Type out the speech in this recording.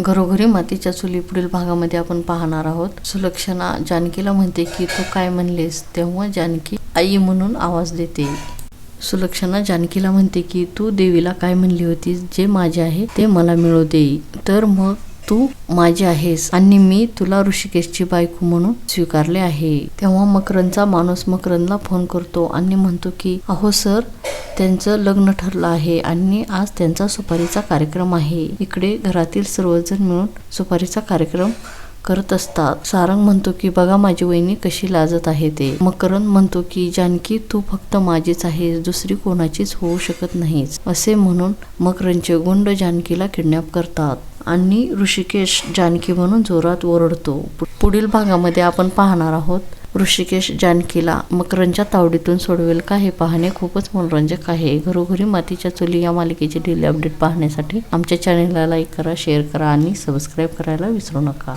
घरोघरी मातीच्या चुली पुढील भागामध्ये आपण पाहणार आहोत. सुलक्षणा जानकीला म्हणते की तू काय म्हणलेस तेव्हा जानकी आई म्हणून आवाज देते. सुलक्षणा जानकीला म्हणते की तू देवीला काय म्हणली होतीस? जे माझे आहे ते मला मिळू दे. तर मग तू माझी आहेस आणि मी तुला ऋषिकेशची बायको म्हणून स्वीकारले आहे. तेव्हा मकरंदचा माणूस मकरंदला फोन करतो आणि म्हणतो की अहो सर त्यांचं लग्न ठरलं आहे आणि आज त्यांचा सुपारीचा कार्यक्रम आहे. इकडे घरातील सर्वजण मिळून सुपारीचा कार्यक्रम करत असतात. सारंग म्हणतो की बघा माझी वहिनी कशी लाजत आहे ते. मकरंद म्हणतो की जानकी तू फक्त माझीच आहेस दुसरी कोणाचीच होऊ शकत नाहीस. असे म्हणून मकरंदचे गुंड जानकीला किडनॅप करतात आणि ऋषिकेश जानकी म्हणून जोरात ओरडतो. पु- पुढील भागामध्ये आपण पाहणार आहोत ऋषिकेश जानकीला मकरंच्या तावडीतून सोडवेल का हे पाहणे खूपच मनोरंजक आहे. घरोघरी मातीच्या चुली या मालिकेचे डेली अपडेट पाहण्यासाठी आमच्या चॅनेलला लाईक करा शेअर करा आणि सबस्क्राईब करायला विसरू नका.